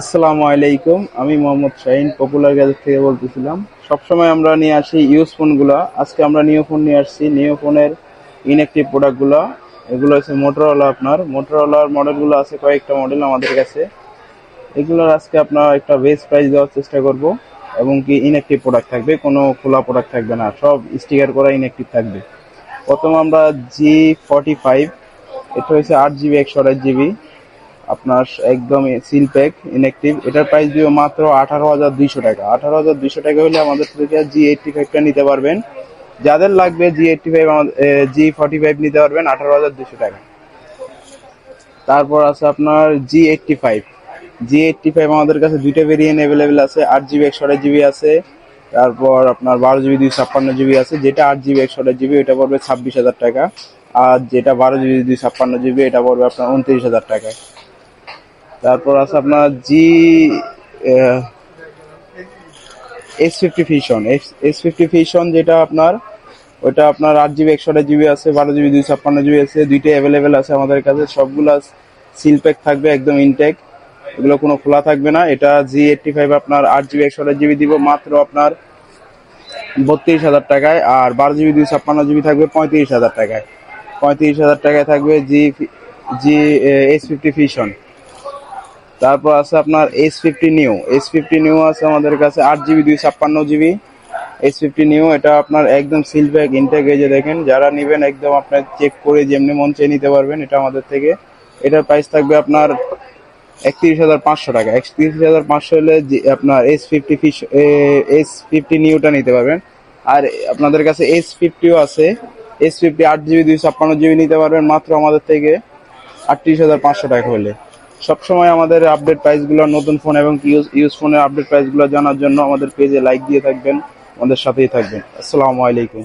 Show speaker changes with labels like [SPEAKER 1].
[SPEAKER 1] আসসালামু আলাইকুম। আমি মোহাম্মদ শাহিন, পপুলার গ্যাজেট থেকে বলতেছিলাম। সবসময় আমরা নিয়ে আসি ইউজ ফোনগুলো। আজকে আমরা নিও ফোন নিয়ে আসছি। নিও ফোনের ইনঅ্যাক্টিভ প্রোডাক্টগুলো এগুলো হচ্ছে মোটরওয়ালা আপনার। মোটরওয়ালার মডেলগুলো আছে, কয়েকটা মডেল আমাদের কাছে। এগুলোর আজকে আপনার একটা বেস্ট প্রাইস দেওয়ার চেষ্টা করব। এবং কি ইনঅ্যাক্টিভ প্রোডাক্ট থাকবে, কোনো খোলা প্রোডাক্ট থাকবে না। সব স্টিকার করা ইনঅ্যাক্টিভ থাকবে। প্রথম আমরা জি ফর্টি ফাইভ এটা হচ্ছে আট জিবি একশো আঠাশ জিবি আপনার একদম সিল প্যাক ইনঅ্যাক্টিভ এটার প্রাইস দিব মাত্র আঠারো হাজার দুইশো টাকা। আঠারো হাজার দুইশো টাকা হলে আমাদের থেকে জি এইটটি ফাইভটা নিতে পারবেন। যাদের লাগবে G eighty five G forty five নিতে পারবেন আঠারো হাজার দুইশো টাকা। তারপর আছে আপনার G eighty five G eighty five আমাদের কাছে দুইটা ভেরিয়েন্ট অ্যাভেলেবেল আছে, আট জিবি একশো আঠাশ জিবি আছে। তারপর আপনার বারো জিবি দুই ছাপ্পান্ন জিবি আছে। যেটা আট জিবি একশো আঠাশ জিবি ওটা পড়বে ছাব্বিশ হাজার টাকা। আর যেটা বারো জিবি দুই ছাপ্পান্ন জিবি এটা পড়বে আপনার উনত্রিশ হাজার টাকায় তারপর আছে আপনার G S fifty fusion S fifty fusion যেটা আপনার, ওটা আপনার আট জিবি একশো জিবি আছে, বারো জিবি দুই ছাপ্পান্ন জিবি আছে, দুইটাই অ্যাভেলেবেল আছে আমাদের কাছে। সবগুলো সিল প্যাক থাকবে, একদম ইনটেক এগুলো কোনো খোলা থাকবে না। এটা জি এইটটি ফাইভ আপনার আট জিবি একশো জিবি দিব, মাত্র আপনার বত্রিশ হাজার টাকায়। আর বারো জিবি দুই ছাপ্পান্ন জিবি থাকবে, পঁয়ত্রিশ হাজার টাকায়। পঁয়ত্রিশ হাজার টাকায় থাকবে G G S fifty fusion তারপর আছে আপনার S fifty new S fifty new আছে আমাদের কাছে আট জিবি দুই ছাপ্পান্ন জিবি এস ফিফটি নিউ এটা আপনার একদম সিল ব্যাগ ইনটেক এই যে দেখেন, যারা নেবেন একদম আপনার চেক করে যেমনি মন চেয়ে নিতে পারবেন, এটা আমাদের থেকে। এটার প্রাইস থাকবে আপনার একত্রিশ হাজার পাঁচশো টাকা। একত্রিশ হাজার পাঁচশো হলে আপনার S fifty fusion S fifty নিউটা নিতে পারবেন। আর আপনাদের কাছে এস ফিফটিও আছে। এস ফিফটি আট জিবি দুই ছাপ্পান্ন জিবি নিতে পারবেন মাত্র আমাদের থেকে আটত্রিশ হাজার পাঁচশো টাকা হলে। সবসময় আমাদের আপডেট প্রাইসগুলো নতুন ফোন এবং ইউজ ফোনের আপডেট প্রাইসগুলো জানার জন্য আমাদের পেজে লাইক দিয়ে থাকবেন, আমাদের সাথেই থাকবেন। আসসালামু আলাইকুম।